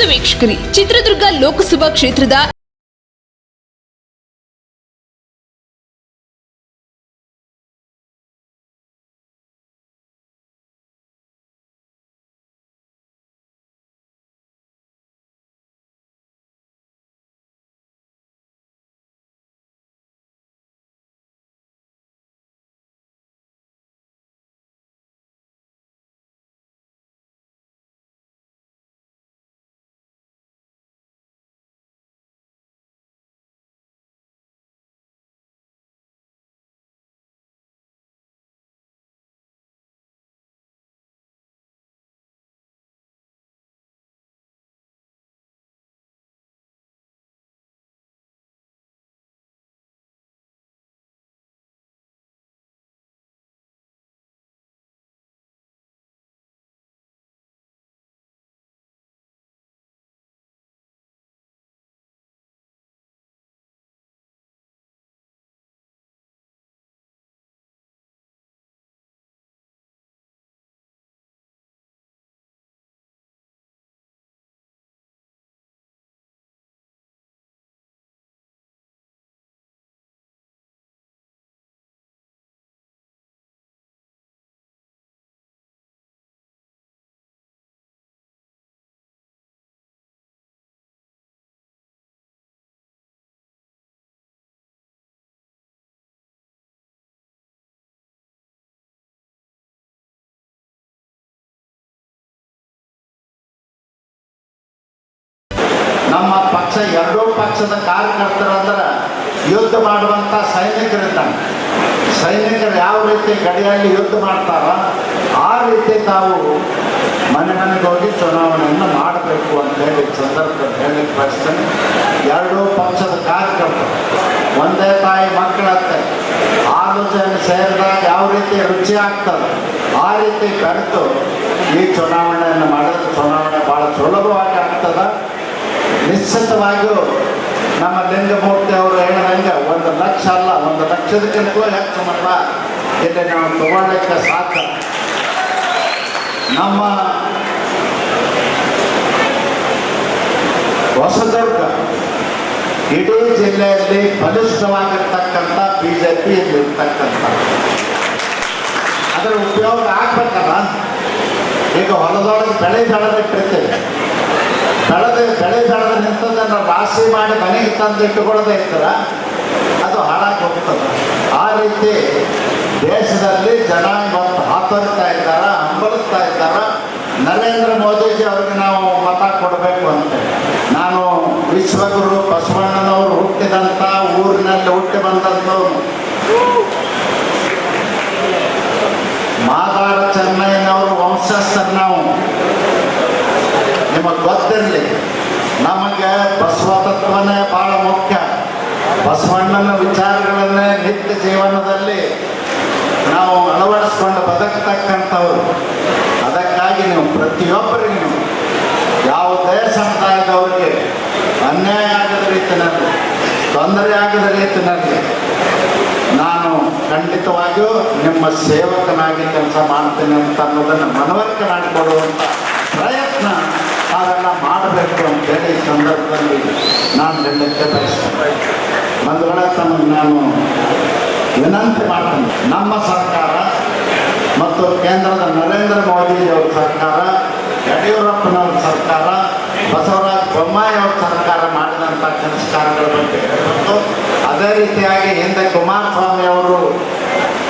ಹೌದು ವೀಕ್ಷಕರಿ ಚಿತ್ರದುರ್ಗ ಲೋಕಸಭಾ ಕ್ಷೇತ್ರದ ನಮ್ಮ ಪಕ್ಷ ಎರಡೂ ಪಕ್ಷದ ಕಾರ್ಯಕರ್ತರಂದ್ರೆ ಯುದ್ಧ ಮಾಡುವಂಥ ಸೈನಿಕರಿದ್ದಾನೆ ಸೈನಿಕರು ಯಾವ ರೀತಿ ಗಡಿಯಲ್ಲಿ ಯುದ್ಧ ಮಾಡ್ತಾರ ಆ ರೀತಿ ತಾವು ಮನೆ ಮನೆಗೆ ಹೋಗಿ ಚುನಾವಣೆಯನ್ನು ಮಾಡಬೇಕು ಅಂತ ಹೇಳಿ ಸಂದರ್ಭದಲ್ಲಿ ಹೇಳಲಿಕ್ಕೆ ಬಯಸ್ತೇನೆ ಎರಡೂ ಪಕ್ಷದ ಕಾರ್ಯಕರ್ತರು, ಒಂದೇ ತಾಯಿ ಮಕ್ಕಳತ್ತೆ ಆಲೋಚನೆ ಸೇರಿದಾಗ ಯಾವ ರೀತಿ ರುಚಿ ಆಗ್ತದೆ, ಆ ರೀತಿ ಕರೆತು ಈ ಚುನಾವಣೆಯನ್ನು ಮಾಡಿದ್ರೆ ಚುನಾವಣೆ ಭಾಳ ಸುಲಭವಾಗಿ ಆಗ್ತದೆ ನಿಶ್ಚಿತವಾಗಿಯೂ ನಮ್ಮ ಲಿಂಗಮೂರ್ತಿ ಅವರು ಹೇಳಿದಂಗೆ ಒಂದು ಲಕ್ಷ ಅಲ್ಲ, ಒಂದು ಲಕ್ಷದಕ್ಕಿಂತಲೂ ಹೆಚ್ಚು ಮಟ್ಟ ಇಲ್ಲಿ ನಾವು ತಗೊಳ್ಳೋಕ್ಕೆ ಸಾಧ್ಯ. ನಮ್ಮ ಹೊಸದುರ್ಗ, ಇಡೀ ಜಿಲ್ಲೆಯಲ್ಲಿ ಬಲಿಷ್ಠವಾಗಿರ್ತಕ್ಕಂಥ ಬಿ ಜೆ ಪಿ ಅದರ ಉಪಯೋಗ ಆಗ್ಬೇಕಲ್ಲ? ಈಗ ಹೊಲದೊಳಗೆ ಬೆಳೆ ಬೆಳೆದಿಟ್ಟಿರ್ತೀವಿ. ಬೆಳೆದು ಬೆಳೆ ಬೆಳೆದು ನಿಂತದನ್ನು ರಾಶಿ ಮಾಡಿ ಮನೆಗೆ ತಂದು ಇಟ್ಟುಕೊಳ್ಳದೆ ಅದು ಹಾಳಾಗಿ ಹೋಗ್ತದೆ. ಆ ರೀತಿ ದೇಶದಲ್ಲಿ ಜನ ಇವತ್ತು ಹಾತೊರಿತಾ ಇದ್ದಾರ ಹಂಬಲಿಸ್ತಾ ಇದ್ದಾರ? ನರೇಂದ್ರ ಮೋದಿಜಿ ಅವ್ರಿಗೆ ನಾವು ಮತ ಕೊಡಬೇಕು ಅಂತ ನಾನು ವಿಶ್ವಗುರು ರೀತಿಯಲ್ಲಿ ತೊಂದರೆ ಆಗದ ರೀತಿಯಲ್ಲಿ ನಾನು ಖಂಡಿತವಾಗಿಯೂ ನಿಮ್ಮ ಸೇವಕನಾಗಿ ಕೆಲಸ ಮಾಡ್ತೇನೆ ಅಂತ ಅನ್ನೋದನ್ನು ಮನವರಿಕೆ ಮಾಡಿಕೊಡುವಂಥ ಪ್ರಯತ್ನ ನಾವೆಲ್ಲ ಮಾಡಬೇಕು ಅಂತೇಳಿ ಈ ಸಂದರ್ಭದಲ್ಲಿ ನಾನು ನಿಮ್ಮಕ್ಕೆ ಬಯಸ್ತೇನೆ. ವೇಳೆ ತಮಗೆ ನಾನು ವಿನಂತಿ ಮಾಡ್ತೀನಿ. ನಮ್ಮ ಸರ್ಕಾರ ಮತ್ತು ಕೇಂದ್ರದ ನರೇಂದ್ರ ಮೋದಿಯವರ ಸರ್ಕಾರ, ಯಡಿಯೂರಪ್ಪನವ್ರ ಸರ್ಕಾರ ಬಸವರಾಜ ಅವರು ಸರ್ಕಾರ ಮಾಡಿದಂಥ ಕೆಲಸ ಬಗ್ಗೆ ಮತ್ತು ಅದೇ ರೀತಿಯಾಗಿ ಹಿಂದೆ ಕುಮಾರಸ್ವಾಮಿ ಅವರು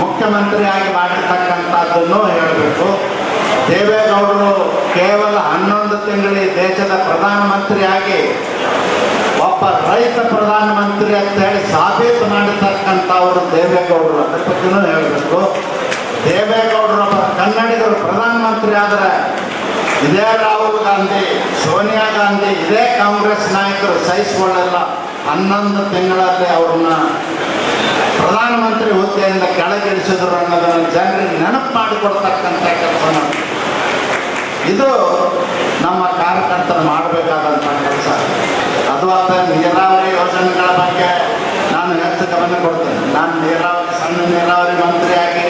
ಮುಖ್ಯಮಂತ್ರಿಯಾಗಿ ಮಾಡಿರ್ತಕ್ಕಂಥದ್ದನ್ನು ಹೇಳಬೇಕು ದೇವೇಗೌಡರು ಕೇವಲ ಹನ್ನೊಂದು ತಿಂಗಳು ದೇಶದ ಪ್ರಧಾನಮಂತ್ರಿಯಾಗಿ ಒಬ್ಬ ರೈತ ಪ್ರಧಾನಮಂತ್ರಿ ಅಂತ ಹೇಳಿ ಸಾಬೀತು ಮಾಡಿರ್ತಕ್ಕಂಥವರು ದೇವೇಗೌಡರು ಅದ್ರ ಬಗ್ಗೆನೂ ಹೇಳಬೇಕು ದೇವೇಗೌಡರು ಒಬ್ಬ ಕನ್ನಡಿಗರು ಪ್ರಧಾನಮಂತ್ರಿ ಆದರೆ ಇದೇ ರಾಹುಲ್ ಗಾಂಧಿ, ಸೋನಿಯಾ ಗಾಂಧಿ, ಇದೇ ಕಾಂಗ್ರೆಸ್ ನಾಯಕರು ಸಹಿಸಿಕೊಳ್ಳಲ್ಲ. ಹನ್ನೊಂದು ತಿಂಗಳಲ್ಲಿ ಅವ್ರನ್ನ ಪ್ರಧಾನಮಂತ್ರಿ ಹುದ್ದೆಯಿಂದ ಕೆಳಗಿಳಿಸಿದ್ರು ಅನ್ನೋದನ್ನು ಜನರಿಗೆ ನೆನಪು ಮಾಡಿಕೊಡ್ತಕ್ಕಂಥ ಕೆಲಸ ಇದು ನಮ್ಮ ಕಾರ್ಯಕರ್ತರು ಮಾಡಬೇಕಾದಂಥ ಕೆಲಸ. ಅದು ಅಂತ ನೀರಾವರಿ ಯೋಜನೆಗಳ ಬಗ್ಗೆ ನಾನು ಹೆಚ್ಚು ಗಮನ ಕೊಡ್ತೇನೆ. ನಾನು ನೀರಾವರಿ, ಸಣ್ಣ ನೀರಾವರಿ ಮಂತ್ರಿಯಾಗಿ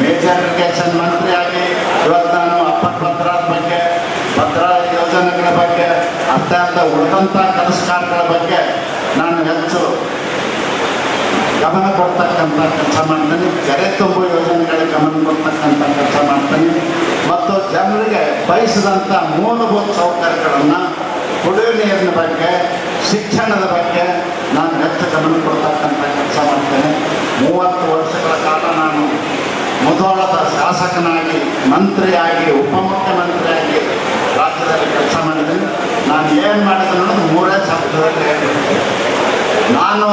ಮೇಜರ್ ಇರಿಗೇಷನ್ ಮಂತ್ರಿಯಾಗಿ ಇವತ್ತು ನಾನು ಅಪ್ಪರ್ ಭದ್ರಾ ಬಗ್ಗೆ ಭದ್ರಾ ಯೋಜನೆಗಳ ಬಗ್ಗೆ ಅಷ್ಟೇ ಅಲ್ಲ ಉಳಿದಂಥ ಕೆಲಸಗಾರಗಳ ಬಗ್ಗೆ ನಾನು ಹೆಚ್ಚು ಗಮನ ಕೊಡ್ತಕ್ಕಂಥ ಕೆಲಸ ಮಾಡ್ತೀನಿ. ಕೆರೆ ತುಂಬು ಯೋಜನೆಗಳಿಗೆ ಗಮನ ಕೊಡ್ತಕ್ಕಂಥ ಕೆಲಸ ಮಾಡ್ತೀನಿ. ಮತ್ತು ಜನರಿಗೆ ಬಯಸಿದಂಥ ಮೂಲಭೂತ ಸೌಕರ್ಯಗಳನ್ನು ಕುಡಿಯುವ ನೀರಿನ ಬಗ್ಗೆ, ಶಿಕ್ಷಣದ ಬಗ್ಗೆ ನಾನು ಹೆಚ್ಚು ಗಮನ ಕೊಡ್ತಕ್ಕಂಥ ಕೆಲಸ ಮಾಡ್ತೇನೆ. ಮೂವತ್ತು ವರ್ಷಗಳ ಕಾಲ ನಾನು ಮುಧೋಳದ ಶಾಸಕನಾಗಿ, ಮಂತ್ರಿಯಾಗಿ, ಉಪಮುಖ್ಯಮಂತ್ರಿಯಾಗಿ ರಾಜ್ಯದಲ್ಲಿ ಕೆಲಸ ನಾನು ಏನು ಮಾಡಿದ್ರು ಮೂರೇ ಶಬ್ದದಲ್ಲಿ ಹೇಳ್ತೀನಿ ನಾನು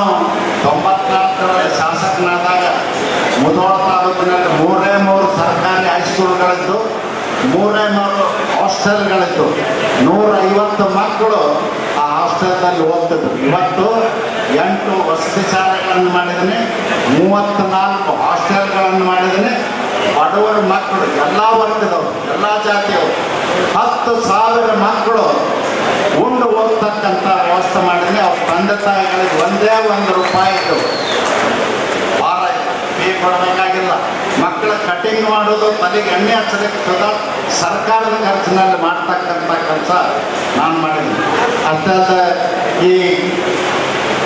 ತೊಂಬತ್ನಾಲ್ಕರಲ್ಲಿ ಶಾಸಕನಾದಾಗ ಮುಧೋಳ ತಾಲೂಕಿನಲ್ಲಿ ಮೂರೇ ಮೂರು ಸರ್ಕಾರಿ ಹೈಸ್ಕೂಲ್ಗಳಿದ್ದು ಮೂರೇ ಮೂರು ಹಾಸ್ಟೆಲ್ಗಳಿತ್ತು ನೂರೈವತ್ತು ಮಕ್ಕಳು ಆ ಹಾಸ್ಟೆಲ್ನಲ್ಲಿ ಓದ್ತಿದ್ರು. ಇವತ್ತು ಎಂಟು ವಸತಿ ಶಾಲೆಗಳನ್ನು ಮಾಡಿದ್ದೀನಿ, ಮೂವತ್ತ್ನಾಲ್ಕು ಹಾಸ್ಟೆಲ್ಗಳನ್ನು ಮಾಡಿದ್ದೀನಿ. ಬಡವರ ಮಕ್ಕಳು ಎಲ್ಲ ವರ್ಗದವರು, ಎಲ್ಲ ಜಾತಿಯವರು, ಹತ್ತು ಸಾವಿರ ಮಕ್ಕಳು ಓದ್ತಕ್ಕಂಥ ವ್ಯವಸ್ಥೆ ಮಾಡಿದ್ರೆ ಅವ್ರ ತಂದೆ ತಾಯಿಗಳಿಗೆ ಒಂದೇ ಒಂದು ರೂಪಾಯಿ ಭಾರ ಇಲ್ಲ ಫೀ ಕೊಡಬೇಕಾಗಿಲ್ಲ. ಮಕ್ಕಳ ಕಟಿಂಗ್ ಮಾಡೋದು ತಲೆಗೆ ಎಣ್ಣೆ ಹಚ್ಚಲಿಕ್ಕೆ ಸರ್ಕಾರದ ಖರ್ಚಿನಲ್ಲಿ ಮಾಡ್ತಕ್ಕಂಥ ಕೆಲಸ ನಾನು ಮಾಡಿದ್ದೀನಿ. ಅಷ್ಟೇ ಈ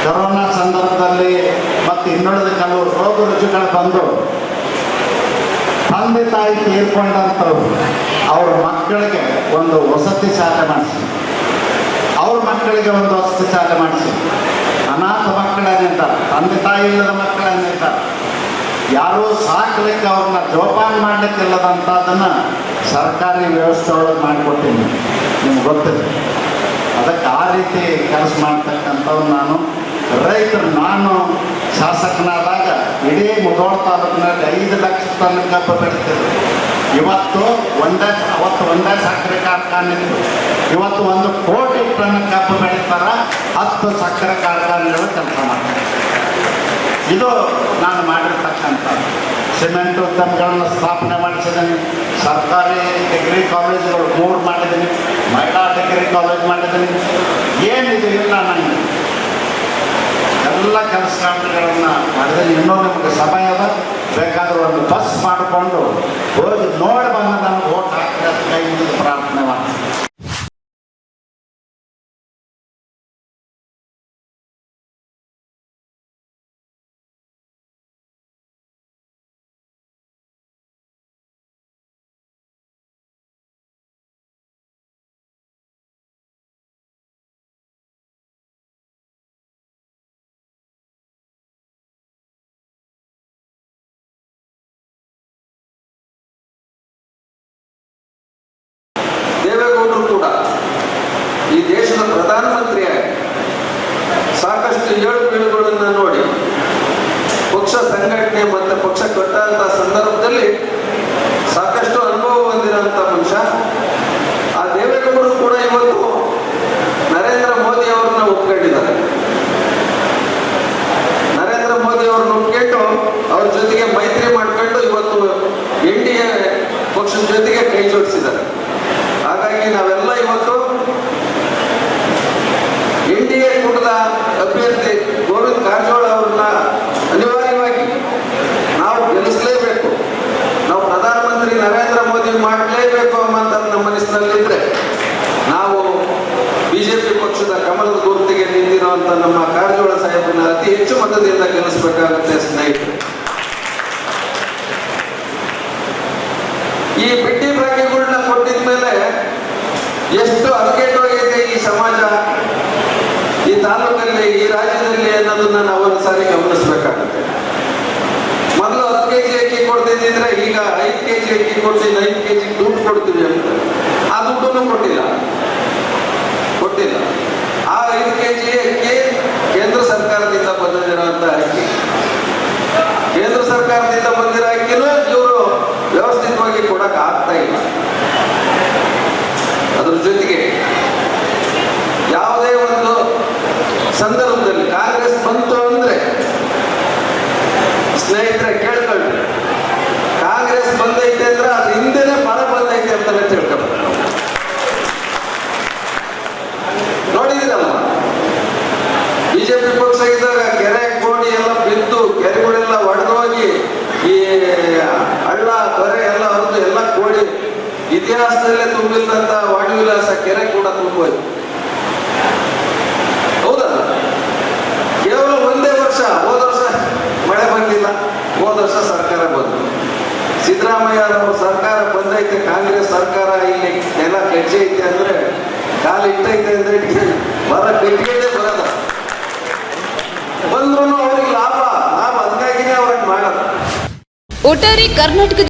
ಕೊರೋನಾ ಸಂದರ್ಭದಲ್ಲಿ ಮತ್ತು ಇನ್ನುಳಿದ ಕೆಲವು ರೋಗ ರುಚಿಗಳು ಬಂದು ತಂದೆ ತಾಯಿ ತೀರ್ಕೊಂಡಂಥವ್ರು, ಅವ್ರ ಮಕ್ಕಳಿಗೆ ಒಂದು ವಸತಿ ಶಾಲೆ ಮಾಡಿಸಿ ಮಕ್ಕಳಿಗೆ ಒಂದು ವಸತಿ ಶಾಲೆ ಮಾಡಿಸಿ. ಅನಾಥ ಮಕ್ಕಳೇನಿರ್ತಾರೆ ತಂದೆ ತಾಯಿ ಇಲ್ಲದ ಮಕ್ಕಳೇನಿರ್ತಾರೆ ಯಾರೂ ಸಾಕಲಿಕ್ಕೆ ಅವ್ರನ್ನ ಜೋಪಾನ ಮಾಡಲಿಕ್ಕೆ ಇಲ್ಲದಂಥದ್ದನ್ನು ಸರ್ಕಾರಿ ವ್ಯವಸ್ಥೆ ಒಳಗೆ ಮಾಡಿಕೊಟ್ಟಿನಿ. ನಿಮ್ಗೆ ಗೊತ್ತಿದೆ. ಅದಕ್ಕೆ ಆ ರೀತಿ ಕೆಲಸ ಮಾಡ್ತಕ್ಕಂಥವ್ರು ನಾನು, ರೈತರು ನಾನು ಶಾಸಕನಾದಾಗ ಇಡೀ ಮುಧೋಳ ತಾಲೂಕಿನಲ್ಲಿ ಐದು ಲಕ್ಷ ತನಕ ಬೆಳಿತಿದ್ರು ಇವತ್ತು ಒಂದೇ, ಅವತ್ತು ಒಂದೇ ಸಕ್ಕರೆ ಕಾರ್ಖಾನೆ ಇವತ್ತು ಒಂದು ಕೋಟಿ ಟನ್ ಕಬ್ಬು ಬೆಳೀತಾರ ಹತ್ತು ಸಕ್ಕರೆ ಕಾರ್ಖಾನೆಗಳು ಕೆಲಸ ಮಾಡ್ತಾರೆ. ಇದು ನಾನು ಮಾಡಿರ್ತಕ್ಕಂಥ ಸಿಮೆಂಟ್ ಉದ್ಯಮಗಳನ್ನ ಸ್ಥಾಪನೆ ಮಾಡಿಸಿದ್ದೀನಿ. ಸರ್ಕಾರಿ ಡಿಗ್ರಿ ಕಾಲೇಜುಗಳು ಮೂರು ಮಾಡಿದ್ದೀನಿ. ಮಹಿಳಾ ಡಿಗ್ರಿ ಕಾಲೇಜ್ ಮಾಡಿದ್ದೀನಿ. ಏನಿದೆ ಇಲ್ಲ ನನಗೆ ಎಲ್ಲ ಕೆಲಸ ಕಾರ್ಯಗಳನ್ನು ಮಾಡಿದ್ದೀನಿ. ಇನ್ನೂ ನಿಮಗೆ ಸಮಯ ಅದ. ಬೇಕಾದ್ರೆ ಒಂದು ಬಸ್ ಮಾಡಿಕೊಂಡು ಹೋಗಿ ನೋಡಿ ಬಂದು ನನಗೆ ಓಟ್ ಹಾಕಿದ್ರೆ ಕೈ ಪ್ರಾರ್ಥನೆ ಮಾಡ್ತೀನಿ. ಪ್ರಧಾನಮಂತ್ರಿಯಾಗಿ ಸಾಕಷ್ಟು ಏಳು ಬೀಳುಗಳನ್ನು ನೋಡಿ. ಪಕ್ಷ ಸಂಘಟನೆ ಮತ್ತು ಪಕ್ಷ ಕಟ್ಟಂತ ಸಂದರ್ಭದಲ್ಲಿ ಸಾಕಷ್ಟು ಅನುಭವ ಹೊಂದಿರುವಂಥ ಮನುಷ್ಯ, ಆ ದೇವೇಗೌಡರು ಕೂಡ ಇವತ್ತು ನರೇಂದ್ರ ಮೋದಿ ಅವರನ್ನ ಒಪ್ಕೊಂಡಿದ್ದಾರೆ. ನರೇಂದ್ರ ಮೋದಿ ಅವ್ರನ್ನ ಒಪ್ಕೊಂಡು ಅವ್ರ ಜೊತೆಗೆ ಮೈತ್ರಿ ಮಾಡ್ಕೊಂಡು ಇವತ್ತು ಎನ್ ಡಿ ಎ ಪಕ್ಷದ ಜೊತೆಗೆ ಕೈ ಜೋಡಿಸಿದ್ದಾರೆ ಹಾಗಾಗಿ ನಾವೆಲ್ಲ ಇವತ್ತು ಎನ್ ಡಿ ಎ ಕೂಟದ ಅಭ್ಯರ್ಥಿ ಗೋವಿಂದ್ ಕಾರಜೋಳ ಅವ್ರನ್ನ ಅನಿವಾರ್ಯವಾಗಿ ನಾವು ಗೆಲ್ಲಿಸಲೇಬೇಕು ನಾವು ಪ್ರಧಾನಮಂತ್ರಿ ನರೇಂದ್ರ ಮೋದಿ ಮಾಡಲೇಬೇಕು ಅನ್ನೋಂಥ ನಮ್ಮ ಮನಸ್ಸಿನಲ್ಲಿದ್ರೆ ನಾವು ಬಿಜೆಪಿ ಪಕ್ಷದ ಕಮಲದ ಗುರುತಿಗೆ ನಮ್ಮ ಕಾರಜೋಳ ಸಾಹೇಬರನ್ನ ಅತಿ ಹೆಚ್ಚು ಮತದಿಂದ ಗೆಲ್ಲಿಸಬೇಕಾಗುತ್ತೆ ಸ್ನೇಹಿತರು. ಈ ಬಿಟ್ಟಿ ಭಾಗ್ಯಗಳನ್ನ ಕೊಟ್ಟಿದ ಮೇಲೆ ಎಷ್ಟು ಹದಗೆಟ್ಟೋಗಿದೆ ಈ ಸಮಾಜ, ಈ ತಾಲೂಕಲ್ಲಿ, ಈ ರಾಜ್ಯದಲ್ಲಿ ಅನ್ನೋದನ್ನ ನಾವು ಒಂದು ಸಾರಿ ಗಮನಿಸ್ಬೇಕಾಗುತ್ತೆ. ಮೊದಲು ಹತ್ತು ಕೆ ಜಿ ಅಕ್ಕಿ ಕೊಡ್ತಿದ್ರೆ ಈಗ ಐದು ಕೆ ಜಿ ಅಕ್ಕಿ ಕೊಡ್ತೀನಿ, ಐದು ಕೆ ಜಿ ದುಡ್ಡು ಕೊಡ್ತೀವಿ ಅಂತ. ಆ ದುಡ್ಡನ್ನು ಕೊಟ್ಟಿಲ್ಲ. ಕೊಟ್ಟಿಲ್ಲ. ಆ ಐದು ಕೆ ಜಿ ಅಕ್ಕಿ ಕೇಂದ್ರ ಸರ್ಕಾರದಿಂದ ಬಂದಿರುವಂತ ಅಕ್ಕಿ ಕೇಂದ್ರ ಸರ್ಕಾರದಿಂದ ಬಂದಿರೋ ಅಕ್ಕಿನೂ ಇವರು ವ್ಯವಸ್ಥಿತವಾಗಿ ಕೊಡಕ್ ಆಗ್ತಾ ಇಲ್ಲ ಅದ್ರ ಜೊತೆಗೆ ಯಾವುದೇ ಒಂದು ಸಂದರ್ಭದಲ್ಲಿ ಕಾಂಗ್ರೆಸ್ ಬಂತು ಅಂದ್ರೆ ಸ್ನೇಹಿತರೆ ಕೇಳ್ಕೊಳ್ಳಿ ಕಾಂಗ್ರೆಸ್ ಬಂದೈತೆ ಅಂದ್ರೆ ಅದ್ರ ಹಿಂದೆನೆ ಬರ ಬಂದೈತೆ ಅಂತಾನೆ ತಿಳ್ಕೊಬೇಕು ನೋಡಿದಿರಲ್ಲ ಬಿಜೆಪಿ ಪಕ್ಷ ಇದ್ದಾಗ ಕೆರೆ ಕೋಡಿ ಎಲ್ಲ ಬಿದ್ದು ಕೆರೆಗಳೆಲ್ಲ ಒಡೆದೋಗಿ ಈ ಹಳ್ಳ ತೊರೆ ಎಲ್ಲ ಹೊರತು ಎಲ್ಲ ಕೋಡಿ ಇತಿಹಾಸದಲ್ಲೇ ತುಂಬಿಲ್ಲದಂತ ವಾಡಿ ವಿಲಾಸ ಕೆರೆ ಕೂಡ ತುಂಬೋಯ್ತು ಸಿದ್ದರಾಮಯ್ಯರವ್ರ ಸರ್ಕಾರ ಬಂದೈತೆ ಕಾಂಗ್ರೆಸ್ ಸರ್ಕಾರ ಇಲ್ಲಿ ನೆಲ ಕೆಡ್ಸೈತೆ ಅಂದ್ರೆ ಕಾಲು ಇಟ್ಟೈತೆ ಅಂದ್ರೆ ಬರ ಕಟ್ಟಿಗೆದೇ ಬರಲ್ಲ ಬಂದ್ರು ಅವ್ರಿಗೆ ಲಾಭ. ಲಾಭ ಅದಕ್ಕಾಗಿನೇ ಅವ್ರಿಗೆ ಮಾಡೋದು. ಒಟ್ಟಾರೆ ಕರ್ನಾಟಕದ